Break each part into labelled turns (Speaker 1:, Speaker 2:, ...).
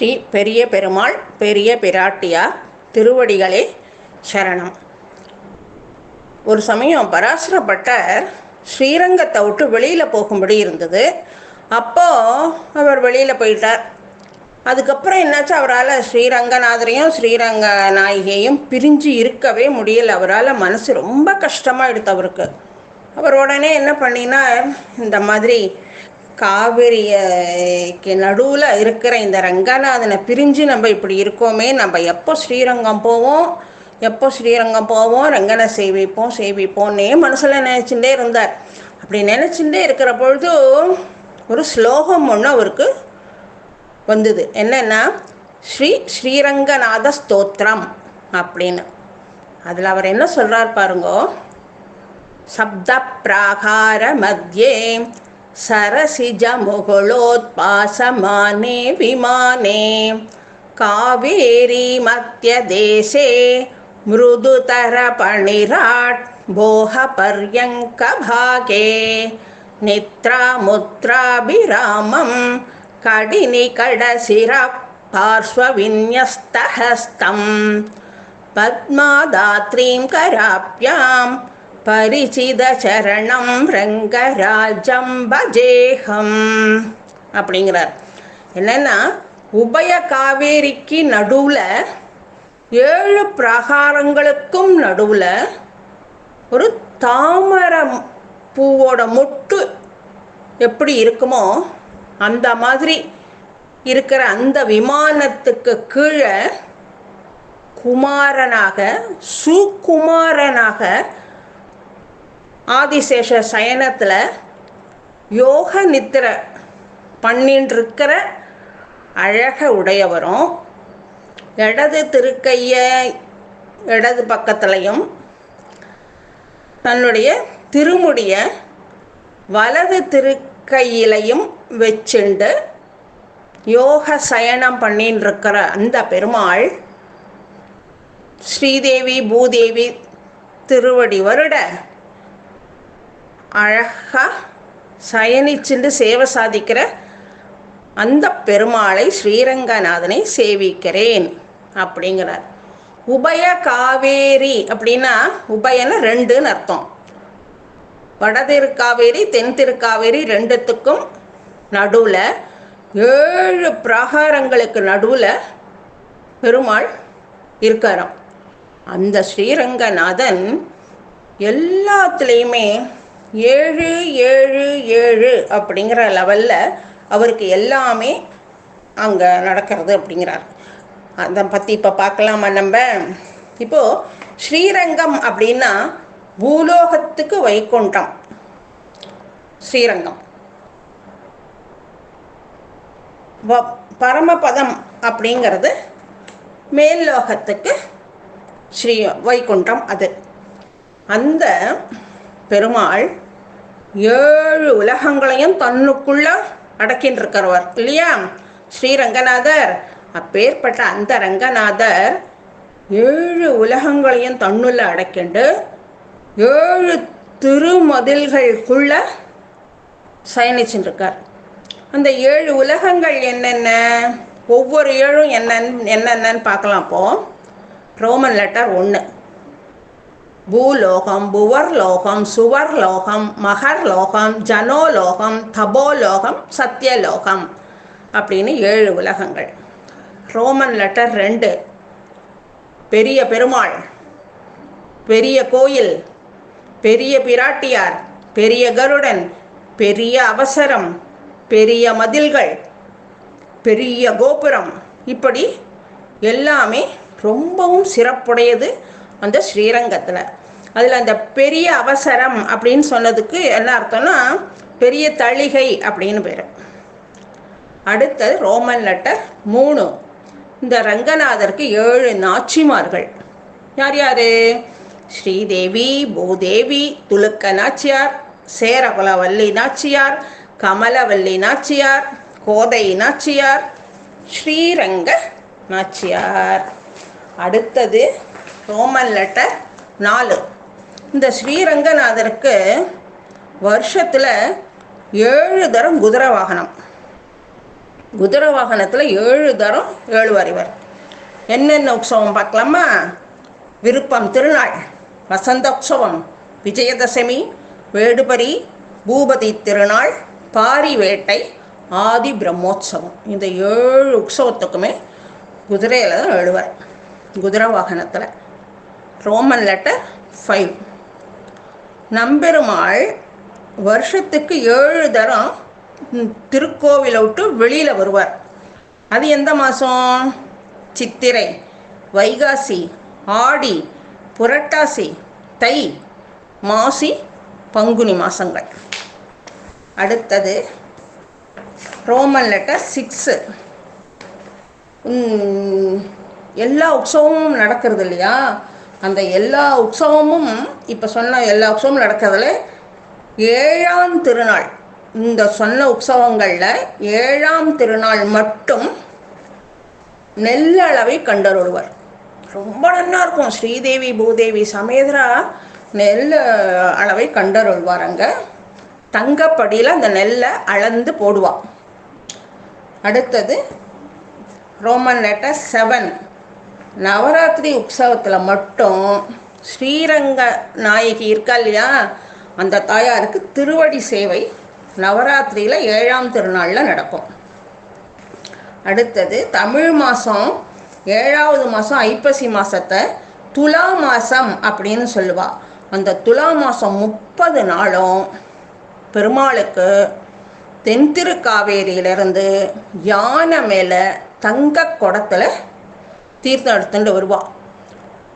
Speaker 1: ஸ்ரீ பெரிய பெருமாள் பெரிய பிராட்டியார் திருவடிகளே சரணம். ஒரு சமயம் பராசரப்பட்டர். ஸ்ரீரங்கத்தை விட்டு வெளியில் போகும்படி இருந்தது. அப்போது அவர் வெளியில் போயிட்டார். அதுக்கப்புறம் என்னாச்சு? அவரால் ஸ்ரீரங்கநாதரையும் ஸ்ரீரங்க நாயகியையும் பிரிஞ்சு இருக்கவே முடியல. அவரால் மனசு ரொம்ப கஷ்டமாக எடுத்து அவருக்கு. அவர் உடனே என்ன பண்ணினா இந்த மாதிரி காவிரிக்கு நடுவில் இருக்கிற இந்த ரங்கநாதனை பிரிஞ்சு நம்ம இப்படி இருக்கோமே நம்ம எப்போ ஸ்ரீரங்கம் போவோம் எப்போ ஸ்ரீரங்கம் போவோம் ரங்கனை சேவிப்போம் சேவிப்போன்னே மனசில் நினச்சிட்டே இருந்தார். அப்படி நினச்சிட்டே இருக்கிற பொழுது ஒரு ஸ்லோகம் ஒன்று அவருக்கு வந்தது. என்னென்னா ஸ்ரீ ஸ்ரீரங்கநாத ஸ்தோத்திரம் அப்படின்னு. அதில் அவர் என்ன சொல்கிறார் பாருங்கோ? சப்த பிராகார மத்தியே சரசிஜ முகுளோத்பாசமானே விமானே. காவேரி மத்திய தேசே மிருதுதர பணிராட் போக பர்யங்க பாகே பரிசித சரணம் ரங்கராஜம் பஜேகம் அப்படிங்கிறார். என்னன்னா உபய காவேரிக்கு நடுவில் ஏழு பிரகாரங்களுக்கும் நடுவில் ஒரு தாமரை பூவோட மொட்டு எப்படி இருக்குமோ அந்த மாதிரி இருக்கிற அந்த விமானத்துக்கு கீழே குமாரனாக சுகுமாரனாக ஆதிசேஷ சயனத்தில் யோக நித்திரை பண்ணின்னு இருக்கிற அழக உடையவரும் இடது திருக்கையை இடது பக்கத்துலையும் தன்னுடைய திருமுடிய வலது திருக்கையிலையும் வச்சுண்டு யோக சயனம் பண்ணின்னு இருக்கிற அந்த பெருமாள் ஸ்ரீதேவி பூதேவி திருவடி வருட அழகாக சயனிச்சுண்டு சேவை சாதிக்கிற அந்த பெருமாளை ஸ்ரீரங்கநாதனை சேவிக்கிறேன் அப்படிங்கிறார். உபய காவேரி அப்படின்னா உபயன ரெண்டுன்னு அர்த்தம். வட திருக்காவேரி தென் திருக்காவேரி ரெண்டுத்துக்கும் நடுவில் ஏழு பிரகாரங்களுக்கு நடுவில் பெருமாள் இருக்காராம். அந்த ஸ்ரீரங்கநாதன் எல்லாத்துலேயுமே ஏழு ஏழு ஏழு அப்படிங்கிற லெவலில் அவருக்கு எல்லாமே அங்கே நடக்கிறது அப்படிங்கிறார். அதை பற்றி இப்போ பார்க்கலாமா நம்ம? இப்போது ஸ்ரீரங்கம் அப்படின்னா பூலோகத்துக்கு வைகுண்டம். ஸ்ரீரங்கம். வ பரமபதம் அப்படிங்கிறது மேல் லோகத்துக்கு ஸ்ரீ வைகுண்டம் அது. அந்த பெருமாள் ஏழு உலகங்களையும் தன்னுக்குள்ள அடக்கின்றிருக்கிறவர் இல்லையா? ஸ்ரீரங்கநாதர். அப்பேற்பட்ட அந்த ரங்கநாதர் ஏழு உலகங்களையும் தன்னுள்ள அடக்கிண்டு ஏழு திருமதில்களுக்குள்ள சயனிச்சுருக்கார் அந்த ஏழு உலகங்கள் என்னென்ன? ஒவ்வொரு ஏழும் என்னன்னு என்னென்னன்னு பார்க்கலாம் அப்போ. ரோமன் லெட்டர் ஒன்று பூலோகம் புவர்லோகம் சுவர்லோகம் மகர்லோகம் ஜனோலோகம் தபோலோகம் சத்தியலோகம் அப்படின்னு ஏழு உலகங்கள். ரோமன் லெட்டர் ரெண்டு. பெரிய பெருமாள் பெரிய கோயில் பெரிய பிராட்டியார் பெரிய கருடன் பெரிய அவசரம் பெரிய மதில்கள் பெரிய கோபுரம். இப்படி எல்லாமே ரொம்பவும் சிறப்புடையது அந்த ஸ்ரீரங்கத்தில். அதில் அந்த பெரிய அவசரம் அப்படின்னு சொன்னதுக்கு என்ன அர்த்தம்னா பெரிய தளிகை அப்படின்னு பேர். அடுத்தது ரோமன் லெட்டர் மூணு. இந்த ரங்கநாதருக்கு ஏழு நாச்சிமார்கள். யார் யார்? ஸ்ரீதேவி பூதேவி துலுக்க நாச்சியார் சேரகுலவல்லி நாச்சியார் கமலவல்லி நாச்சியார் கோதை நாச்சியார் ஸ்ரீரங்க நாச்சியார். அடுத்தது ரோமன் லெட்டர் நாலு. இந்த ஸ்ரீரங்கநாதருக்கு வருஷத்தில் ஏழு தரம் குதிரை வாகனம். குதிரை வாகனத்தில் ஏழு தரம் ஏழு அறிவர் என்னென்ன உற்சவம் பார்க்கலாமா? விருப்பம் திருநாள் வசந்த உற்சவம் விஜயதசமி வேடுபரி பூபதி திருநாள் பாரி வேட்டை ஆதி பிரம்மோற்சவம். இந்த ஏழு உற்சவத்துக்குமே குதிரையில் தான் எழுவார் குதிரை வாகனத்தில். ரோமன் லெட்டர் ஃபைவ் நம்பெருமாள் வருஷத்துக்கு ஏழு தரம் திருக்கோவிலை விட்டு வெளியில் வருவார். அது எந்த மாதம் சித்திரை வைகாசி ஆடி புரட்டாசி தை மாசி பங்குனி மாதங்கள் அடுத்தது ரோமன் லெட்டர் சிக்ஸு. எல்லா உற்சவமும் நடக்கிறது இல்லையா? அந்த எல்லா உற்சவமும் இப்போ சொன்ன எல்லா உற்சவமும் நடக்கிறதுல ஏழாம் திருநாள். இந்த சொன்ன உற்சவங்களில் ஏழாம் திருநாள் மட்டும் நெல்லளவை கண்டருள்வர் ரொம்ப நல்லா இருக்கும். ஸ்ரீதேவி பூதேவி சமேதரா நெல் அளவை கண்டருள்வார் அங்கே. தங்கப்படியில் அந்த நெல்லை அளந்து போடுவாள் அடுத்தது ரோமன் லெட்டர் செவன். நவராத்திரி உற்சவத்தில் மட்டும் ஸ்ரீரங்க நாயகி இருக்கா இல்லையா? அந்த தாயாருக்கு திருவடி சேவை நவராத்திரியில் ஏழாம் திருநாளில் நடக்கும். அடுத்தது தமிழ் மாதம் ஏழாவது மாதம் ஐப்பசி மாதத்தை துலா மாதம் அப்படின்னு சொல்லுவாள் அந்த துலா மாதம் முப்பது நாளும் பெருமாளுக்கு தென்திருக்காவேரியிலிருந்து யானை மேலே தங்க குடத்தில் தீர்த்தம் எடுத்துட்டு வருவாள்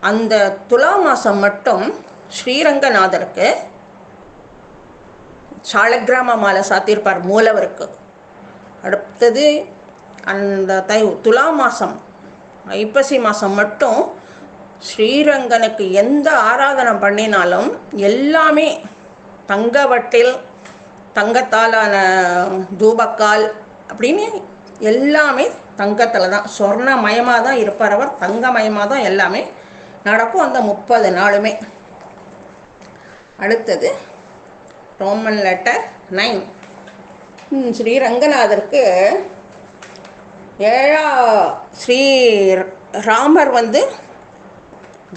Speaker 1: அந்த துலா மாதம் மட்டும் ஸ்ரீரங்கநாதருக்கு சாலக்கிராம மாலை சாத்தியிருப்பார் மூலவருக்கு. அடுத்தது அந்த தை துலா மாதம் ஐப்பசி மாதம் மட்டும் ஸ்ரீரங்கனுக்கு எந்த ஆராதனை பண்ணினாலும் எல்லாமே தங்கவட்டில் தங்கத்தாலான தூபக்கால் அப்படின்னு எல்லாமே தங்கத்தில் தான் சொர்ணமயமாக தான் இருப்பார் அவர். தங்கமயமாக தான் எல்லாமே நடக்கும் அந்த முப்பது நாளுமே. அடுத்தது ரோமன் லெட்டர் நைன் ஸ்ரீ ரங்கநாதருக்கு ஏழா ஸ்ரீ ராமர் வந்து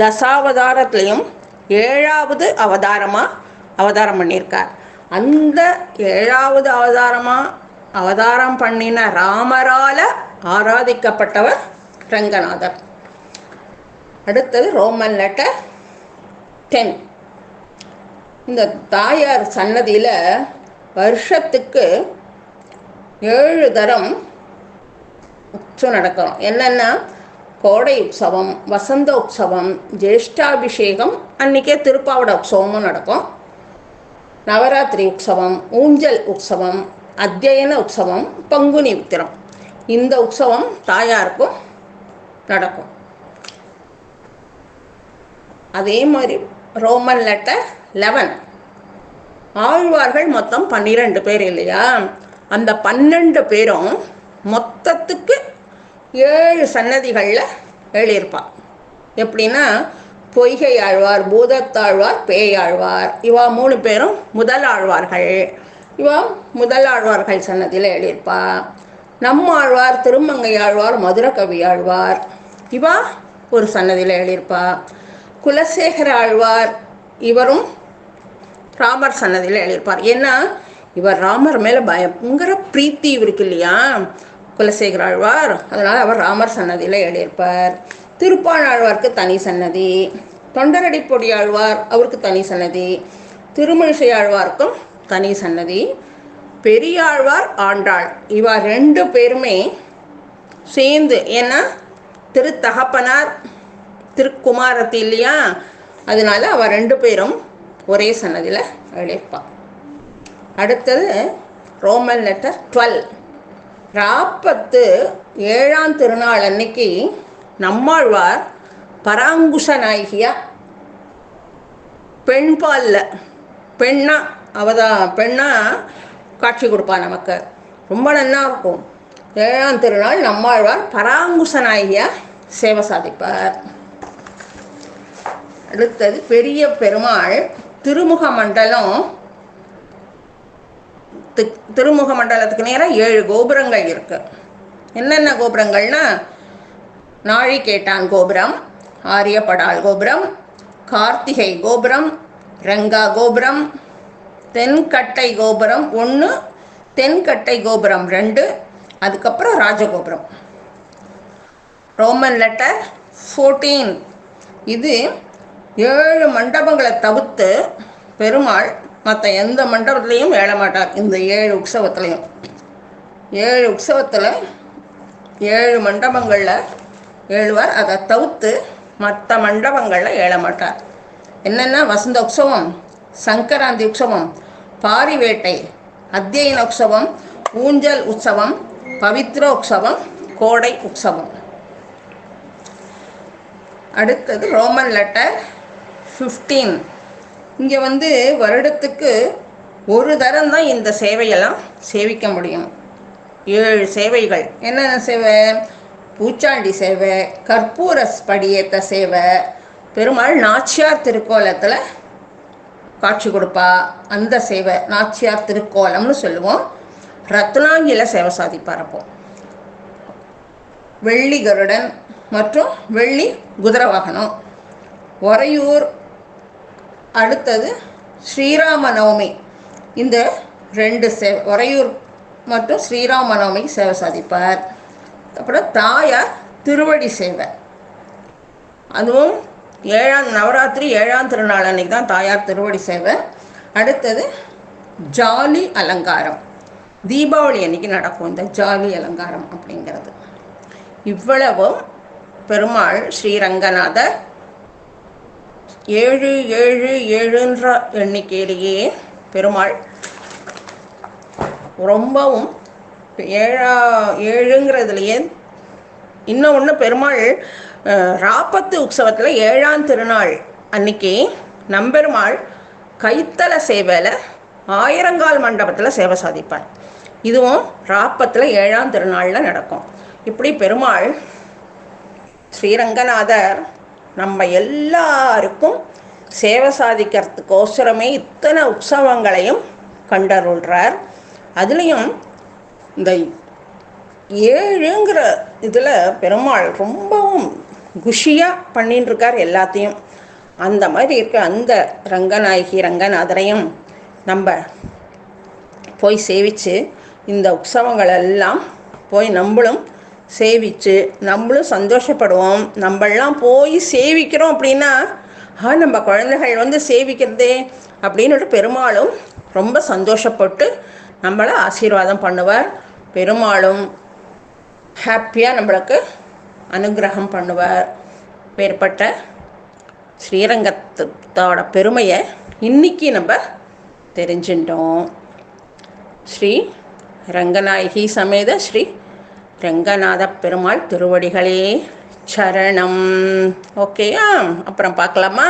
Speaker 1: தசாவதாரத்துலேயும் ஏழாவது அவதாரமாக அவதாரம் பண்ணியிருக்கார். அந்த ஏழாவது அவதாரமாக அவதாரம் பண்ணின ராமரால் ஆராதிக்கப்பட்டவர் ரங்கநாதர். அடுத்தது ரோமன் லெட்டர் டென் இந்த தாயார் சன்னதியில் வருஷத்துக்கு ஏழு தரம் உற்சவம் நடக்கிறோம் என்னென்னா கோடை உற்சவம் வசந்த உற்சவம் ஜேஷ்டாபிஷேகம் அன்றைக்கே திருப்பாவட உற்சவமும் நடக்கும். நவராத்திரி உற்சவம் ஊஞ்சல் உற்சவம் அத்தியன உற்சவம் பங்குனி உத்திரம். இந்த உற்சவம் தாயாருக்கும் நடக்கும். அதே மாதிரி ரோமன் லெட்டர் லெவன் ஆழ்வார்கள் மொத்தம் பன்னிரெண்டு பேர் இல்லையா? அந்த பன்னெண்டு பேரும் மொத்தத்துக்கு ஏழு சன்னதிகளில் எழுதியிருப்பாள் எப்படின்னா பொய்கை ஆழ்வார் பூதத்தாழ்வார் பேயாழ்வார் இவா மூணு பேரும் முதல் ஆழ்வார்கள். இவா முதல் ஆழ்வார்கள் சன்னதியில் எழுதியிருப்பா. நம்மாழ்வார் திருமங்கை ஆழ்வார் மதுரகவி ஆழ்வார் இவா ஒரு சன்னதியில் எழுதியிருப்பா. குலசேகர ஆழ்வார் இவரும் ராமர் சன்னதியில் எழுதியிருப்பார். ஏன்னா இவர் ராமர் மேலே பயங்கர பிரீத்தி இவருக்கு இல்லையா? குலசேகர ஆழ்வார் அதனால் அவர் ராமர் சன்னதியில் எழுதியிருப்பார். திருப்பாணாழ்வார்க்கு தனி சன்னதி. தொண்டரடி பொடியாழ்வார் அவருக்கு தனி சன்னதி. திருமணிசை ஆழ்வார்க்கும் தனி சன்னதி. பெரியாழ்வார் ஆண்டாள். இவா ரெண்டு பேருமே சேர்ந்து ஏன்னா திருத்தகப்பனார் திருக்குமாரத்து இல்லையா அதனால அவள் ரெண்டு பேரும் ஒரே சன்னதியில் அழைப்பாள் அடுத்தது ரோமன் லெட்டர் டுவெல். ராப்பத்து ஏழாம் திருநாள் அன்னைக்கு நம்மாழ்வார் பராங்குஷ நாயகியா பெண்பாலில் பெண்ணா அவதா பெண்ணா காட்சி கொடுப்பான் நமக்கு. ரொம்ப நல்லா இருக்கும். ஏழாம் திருநாள் நம்மாழ்வார் பராங்குசனாகிய சேவை சாதிப்பார். அடுத்தது பெரிய பெருமாள் திருமுக மண்டலம். திருமுக மண்டலத்துக்கு நேராக ஏழு கோபுரங்கள் இருக்குது என்னென்ன கோபுரங்கள்னா நாழிகேட்டான் கோபுரம் ஆரியப்படால் கோபுரம் கார்த்திகை கோபுரம் ரங்கா கோபுரம் தென்கட்டை கோபுரம் ஒன்று தென்கட்டை கோபுரம் ரெண்டு அதுக்கப்புறம் ராஜகோபுரம். ரோமன் லெட்டர் ஃபோர்டீன் இது ஏழு மண்டபங்களை தவிர்த்து பெருமாள் மற்ற எந்த மண்டபத்துலேயும் ஏழமாட்டார் இந்த ஏழு உற்சவத்துலேயும். ஏழு உற்சவத்தில் ஏழு மண்டபங்களில் ஏழுவார். அதை தவிர்த்து மற்ற மண்டபங்களில் ஏழமாட்டார் என்னென்ன வசந்த உற்சவம். சங்கராந்தி உற்சவம் பாரிவேட்டை அத்தியன உற்சவம் ஊஞ்சல் உற்சவம் பவித்ர உற்சவம் கோடை உற்சவம். அடுத்தது ரோமன் லெட்டர் ஃபிஃப்டீன் இங்கே வந்து வருடத்துக்கு ஒரு தரம் தான் இந்த சேவையெல்லாம் சேவிக்க முடியும். ஏழு சேவைகள். என்னென்ன சேவை? பூச்சாண்டி சேவை கற்பூர படியேற்ற சேவை பெருமாள் நாச்சியார் திருக்கோலத்தில் காட்சி கொடுப்பா. அந்த சேவை நாச்சியார் திருக்கோலம்னு சொல்லுவோம். ரத்னாங்கில சேவை சாதிப்பார் அப்போ. வெள்ளி கருடன் மற்றும் வெள்ளி குதிரை வாகனம் உறையூர் அடுத்தது ஸ்ரீராம நவமி இந்த ரெண்டு சே உறையூர் மற்றும் ஸ்ரீராம நவமி சேவை சாதிப்பார். அப்புறம் தாயார் திருவடி சேவை. அதுவும் ஏழாம் நவராத்திரி ஏழாம் திருநாள் அன்னைக்கு தான் தாயார் திருவடி சேவை. அடுத்தது ஜாலி அலங்காரம். தீபாவளி அன்னைக்கு நடக்கும் இந்த ஜாலி அலங்காரம் அப்படிங்கிறது. இவ்வளவும் பெருமாள் ஸ்ரீரங்கநாதர் ஏழு ஏழு ஏழுன்ற எண்ணிக்கையிலேயே பெருமாள் ரொம்பவும் ஏழா ஏழுங்கிறதுலையே இன்னும் ஒன்று பெருமாள் ராப்பத்து உற்சவத்தில் ஏழாம் திருநாள் அன்னைக்கு நம்பெருமாள் கைத்தல சேவையில் ஆயிரங்கால் மண்டபத்தில் சேவை சாதிப்பார். இதுவும் ராப்பத்தில் ஏழாம் திருநாளில் நடக்கும். இப்படி பெருமாள் ஸ்ரீரங்கநாதர் நம்ம எல்லாருக்கும் சேவை சாதிக்கிறதுக்கோசரமே இத்தனை உற்சவங்களையும் கண்டருள்றார். அதுலேயும் இந்த ஏழுங்கிற இதில் பெருமாள் ரொம்பவும் குஷியாக பண்ணின்னு இருக்கார் எல்லாத்தையும். அந்த மாதிரி இருக்க அந்த ரங்கநாயகி ரங்கநாதரையும் நம்ம போய் சேவித்து இந்த உற்சவங்கள் எல்லாம் போய் நம்மளும் சேவித்து நம்மளும் சந்தோஷப்படுவோம். நம்மளாம் போய் சேவிக்கிறோம் அப்படின்னா ஆ நம்ம குழந்தைகள் வந்து சேவிக்கிறதே அப்படின்னுட்டு பெருமாளும் ரொம்ப சந்தோஷப்பட்டு நம்மளை ஆசீர்வாதம் பண்ணுவார். பெருமாளும் ஹாப்பியாக நம்மளுக்கு அனுகிரகம் பண்ணுவார் பேர்பட்ட ஸ்ரீரங்கத்தோட பெருமையை இன்னைக்கு நம்ம தெரிஞ்சுட்டோம் ஸ்ரீ ரங்கநாயகி சமேத ஸ்ரீ ரங்கநாத பெருமாள் திருவடிகளே சரணம். ஓகேயா அப்புறம் பார்க்கலாமா?